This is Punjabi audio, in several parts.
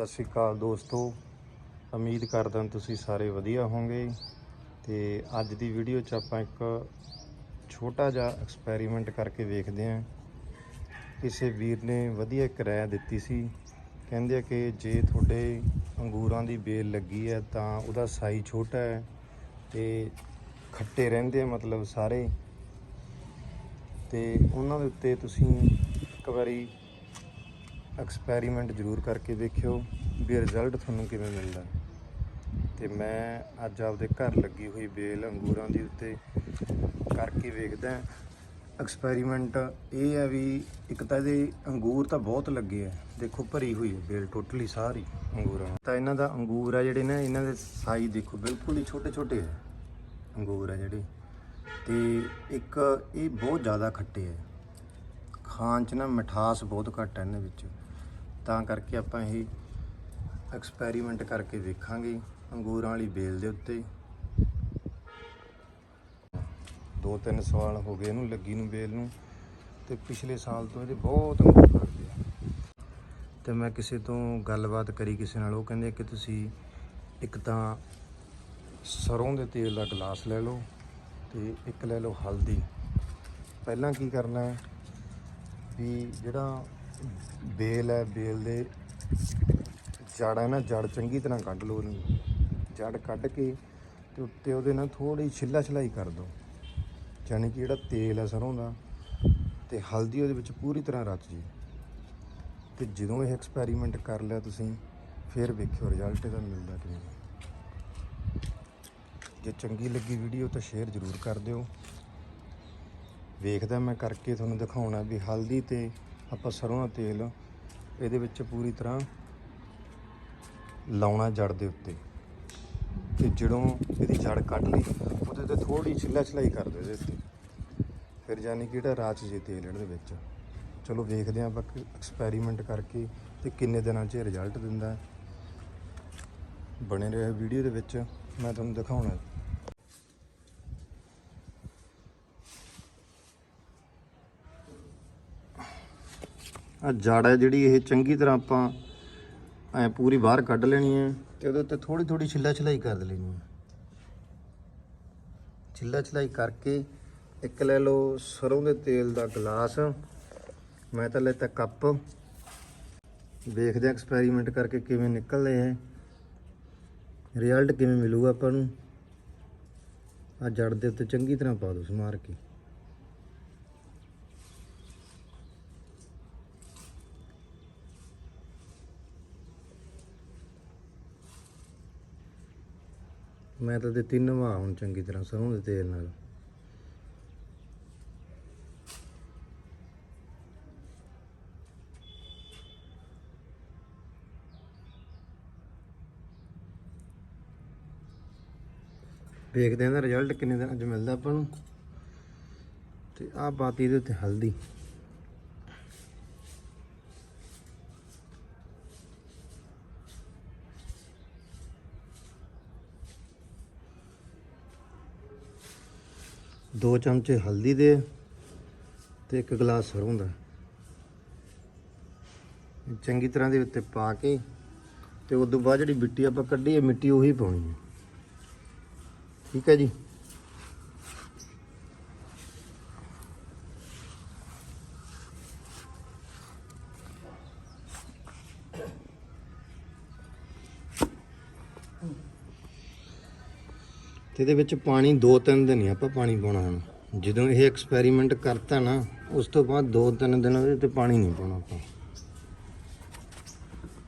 ਸਤਿ ਸ਼੍ਰੀ ਅਕਾਲ ਦੋਸਤੋ। ਉਮੀਦ ਕਰਦਾ ਤੁਸੀਂ ਸਾਰੇ ਵਧੀਆ ਹੋਵੋਗੇ। ਤੇ ਅੱਜ ਦੀ ਵੀਡੀਓ 'ਚ ਆਪਾਂ ਇੱਕ ਛੋਟਾ ਜਿਹਾ ਐਕਸਪੈਰੀਮੈਂਟ ਕਰਕੇ ਵੇਖਦੇ ਹਾਂ। ਕਿਸੇ ਵੀਰ ਨੇ ਵਧੀਆ ਇੱਕ ਦਿੱਤੀ ਸੀ। ਕਹਿੰਦੇ ਆ ਕਿ ਜੇ ਤੁਹਾਡੇ ਅੰਗੂਰਾਂ ਦੀ ਬੇਲ ਲੱਗੀ ਹੈ ਤਾਂ ਉਹਦਾ ਸਾਈਜ਼ ਛੋਟਾ ਹੈ ਤੇ ਖੱਟੇ ਰਹਿੰਦੇ ਆ ਮਤਲਬ ਸਾਰੇ। ਤੇ ਉਹਨਾਂ ਦੇ ਉੱਤੇ ਤੁਸੀਂ ਇੱਕ ਵਾਰੀ ਐਕਸਪੈਰੀਮੈਂਟ ਜ਼ਰੂਰ ਕਰਕੇ ਵੇਖਿਓ ਵੀ ਰਿਜ਼ਲਟ ਤੁਹਾਨੂੰ ਕਿਵੇਂ ਮਿਲਦਾ ਤੇ ਮੈਂ ਅੱਜ ਆਪਦੇ ਘਰ ਲੱਗੀ ਹੋਈ ਬੇਲ ਅੰਗੂਰਾਂ ਦੀ ਉੱਤੇ ਕਰਕੇ ਵੇਖਦਾ ਐਕਸਪੈਰੀਮੈਂਟ ਇਹ ਹੈ ਵੀ ਇੱਕ ਤਾਂ ਇਹਦੇ ਅੰਗੂਰ ਤਾਂ ਬਹੁਤ ਲੱਗੇ ਆ। ਦੇਖੋ, ਭਰੀ ਹੋਈ ਹੈ ਬੇਲ ਟੋਟਲੀ ਸਾਰੀ ਅੰਗੂਰਾਂ ਤਾਂ ਇਹਨਾਂ ਦਾ ਅੰਗੂਰ ਆ ਜਿਹੜੇ ਨਾ, ਇਹਨਾਂ ਦੇ ਸਾਈਜ਼ ਦੇਖੋ ਬਿਲਕੁਲ ਹੀ ਛੋਟੇ ਛੋਟੇ ਆ ਅੰਗੂਰ ਆ ਜਿਹੜੇ। ਤੇ ਇੱਕ ਇਹ ਬਹੁਤ ਜ਼ਿਆਦਾ ਖੱਟੇ ਆ। ਖਾਣ ਚ ਨਾ ਮਿਠਾਸ ਬਹੁਤ ਘੱਟ ਹੈ ਇਹਨਾਂ ਵਿੱਚ। ਤਾਂ ਕਰਕੇ ਆਪਾਂ ਇਹ ਐਕਸਪੈਰੀਮੈਂਟ ਕਰਕੇ ਦੇਖਾਂਗੇ ਅੰਗੂਰਾਂ ਵਾਲੀ ਬੇਲ ਦੇ ਉੱਤੇ। ਦੋ ਤਿੰਨ ਸਾਲ ਹੋ ਗਏ ਇਹਨੂੰ ਲੱਗੀ ਨੂੰ ਬੇਲ ਨੂੰ ਤੇ ਪਿਛਲੇ ਸਾਲ ਤੋਂ ਇਹਦੇ ਬਹੁਤ ਅੰਗੂਰ ਖੜਦੇ ਆ। ਤੇ ਮੈਂ ਕਿਸੇ ਤੋਂ ਗੱਲਬਾਤ ਕਰੀ ਕਿਸੇ ਨਾਲ, ਉਹ ਕਹਿੰਦੇ ਕਿ ਤੁਸੀਂ ਇੱਕ ਤਾਂ ਸਰੋਂ ਦੇ ਤੇਲ ਦਾ ਗਲਾਸ ਲੈ ਲਓ ਤੇ ਇੱਕ ਲੈ ਲਓ ਹਲਦੀ। ਪਹਿਲਾਂ ਕੀ ਕਰਨਾ ਹੈ ਵੀ ਜਿਹੜਾ ਬੇਲ ਹੈ, ਬੇਲ ਦੇ ਜੜ ਹੈ ਨਾ ਜੜ ਚੰਗੀ ਤਰ੍ਹਾਂ ਕੱਢ ਲਓ ਉਹਨੂੰ। ਜੜ ਕੱਢ ਕੇ ਤੇ ਉੱਤੇ ਉਹਦੇ ਨਾਲ ਥੋੜੀ ਛਿੱਲਾ ਛਲਾਈ ਕਰ ਦਿਓ। ਯਾਨੀ ਕਿ ਜਿਹੜਾ ਤੇਲ ਹੈ ਸਰੋਂ ਦਾ, ਤੇ ਹਲਦੀ ਉਹਦੇ ਵਿੱਚ ਪੂਰੀ ਤਰ੍ਹਾਂ ਰਚ ਜੀ। ਤੇ ਜਦੋਂ ਇਹ ਐਕਸਪੈਰੀਮੈਂਟ ਕਰ ਲਿਆ ਤੁਸੀਂ, ਫਿਰ ਵੇਖਿਓ ਰਿਜ਼ਲਟ ਇਹਦਾ ਮਿਲਦਾ ਕਿਵੇਂ ਜੇ ਚੰਗੀ ਲੱਗੀ ਵੀਡੀਓ ਤਾਂ ਸ਼ੇਅਰ ਜ਼ਰੂਰ ਕਰ ਦਿਓ। ਵੇਖਦਾ ਮੈਂ ਕਰਕੇ ਤੁਹਾਨੂੰ ਦਿਖਾਉਣਾ ਵੀ ਹਲਦੀ ਤੇ ਆਪਾਂ ਸਰੋਂ ਦਾ ਤੇਲ ਇਹਦੇ ਵਿੱਚ ਪੂਰੀ ਤਰ੍ਹਾਂ ਲਾਉਣਾ ਜੜ ਦੇ ਉੱਤੇ। ਤੇ ਜਦੋਂ ਇਹਦੀ ਜੜ ਕੱਢ ਲਈ, ਉਹਦੇ ਤੇ ਥੋੜੀ ਛਿੱਲਾ ਛਲਾਈ ਕਰ ਦਿਓ ਇਹਦੇ ਉੱਤੇ। ਫਿਰ ਯਾਨੀ ਕਿ ਜਿਹੜਾ ਰਾਚ ਜੇ ਤੇਲ ਇਹਦੇ ਵਿੱਚ, ਚਲੋ ਵੇਖਦੇ ਹਾਂ ਆਪਾਂ ਐਕਸਪੈਰੀਮੈਂਟ ਕਰਕੇ ਤੇ ਕਿੰਨੇ ਦਿਨਾਂ 'ਚ ਰਿਜ਼ਲਟ ਦਿੰਦਾ ਬਣੇ ਰਹੇ ਵੀਡੀਓ ਦੇ ਵਿੱਚ ਮੈਂ ਤੁਹਾਨੂੰ ਦਿਖਾਉਣਾ। ਆ ਜੜ ਹੈ ਜਿਹੜੀ ਇਹ ਚੰਗੀ ਤਰ੍ਹਾਂ ਆਪਾਂ ਐ ਪੂਰੀ ਬਾਹਰ ਕੱਢ ਲੈਣੀ ਹੈ ਤੇ ਉਹਦੇ ਉੱਤੇ ਥੋੜੀ ਥੋੜੀ ਛਿੱਲਾ ਛਲਾਈ ਕਰ ਲੈਣੀ ਹੈ। ਛਿੱਲਾ ਛਲਾਈ ਕਰਕੇ ਇੱਕ ਲੈ ਲਓ ਸਰੋਂ ਦੇ ਤੇਲ ਦਾ ਗਲਾਸ, ਮੈਂ ਤਾਂ ਲੈਤਾ ਕੱਪ। ਵੇਖਦੇ ਹਾਂ ਐਕਸਪੈਰੀਮੈਂਟ ਕਰਕੇ ਕਿਵੇਂ ਨਿਕਲਦੇ ਹੈ। ਰਿਜ਼ਲਟ ਕਿਵੇਂ ਮਿਲੂਗਾ ਆਪਾਂ ਨੂੰ। ਆ ਜੜ ਦੇ ਉੱਤੇ ਚੰਗੀ ਤਰ੍ਹਾਂ ਪਾ ਦੋ ਸਮਾਰ ਕੇ। ਮੈਂ ਤਾਂ ਦਿੱਤੀ ਨਵਾ, ਹੁਣ ਚੰਗੀ ਤਰ੍ਹਾਂ ਸਰੋਂ ਦੇ ਤੇਲ ਨਾਲ। ਵੇਖਦੇ ਹਾਂ ਦਾ ਰਿਜ਼ਲਟ ਕਿੰਨੇ ਦਿਨਾਂ 'ਚ ਮਿਲਦਾ ਆਪਾਂ ਨੂੰ। ਤੇ ਆਹ ਪਾਤੀ ਇਹਦੇ ਉੱਤੇ ਹਲਦੀ। ਦੋ ਚਮਚੇ ਹਲਦੀ ਦੇ ਤੇ ਇੱਕ ਗਲਾਸ ਸਰੋਂ ਦਾ। ਚੰਗੀ ਤਰ੍ਹਾਂ ਦੇ ਉੱਤੇ ਪਾ ਕੇ ਤੇ ਉਸ ਤੋਂ ਬਾਅਦ ਜਿਹੜੀ ਮਿੱਟੀ ਆਪਾਂ ਕੱਢੀ ਹੈ, ਮਿੱਟੀ ਉਹੀ ਪਾਉਣੀ ਹੈ। ਠੀਕ ਹੈ ਜੀ? ਤੇ ਇਹਦੇ ਵਿੱਚ ਪਾਣੀ ਦੋ ਤਿੰਨ ਦਿਨ ਹੀ ਆਪਾਂ ਪਾਣੀ ਪਾਉਣਾ ਹੁਣ। ਜਦੋਂ ਇਹ ਐਕਸਪੈਰੀਮੈਂਟ ਕਰਤਾ ਨਾ, ਉਸ ਤੋਂ ਬਾਅਦ ਦੋ ਤਿੰਨ ਦਿਨ ਉਹਦੇ ਤੇ ਪਾਣੀ ਨਹੀਂ ਪਾਉਣਾ ਆਪਾਂ।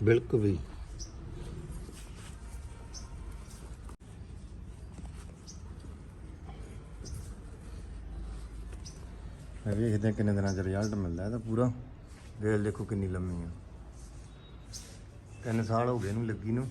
ਬਿਲਕੁਲ ਵੀ। ਮੈਂ ਵੇਖਦੇ ਹਾਂ ਕਿੰਨੇ ਦਿਨਾਂ ਚ ਰਿਜ਼ਲਟ ਮਿਲਦਾ ਇਹਦਾ ਪੂਰਾ। ਵੇਲ ਦੇਖੋ ਕਿੰਨੀ ਲੰਮੀ ਆ। ਤਿੰਨ ਸਾਲ ਹੋ ਗਏ ਇਹਨੂੰ ਲੱਗੀ ਨੂੰ।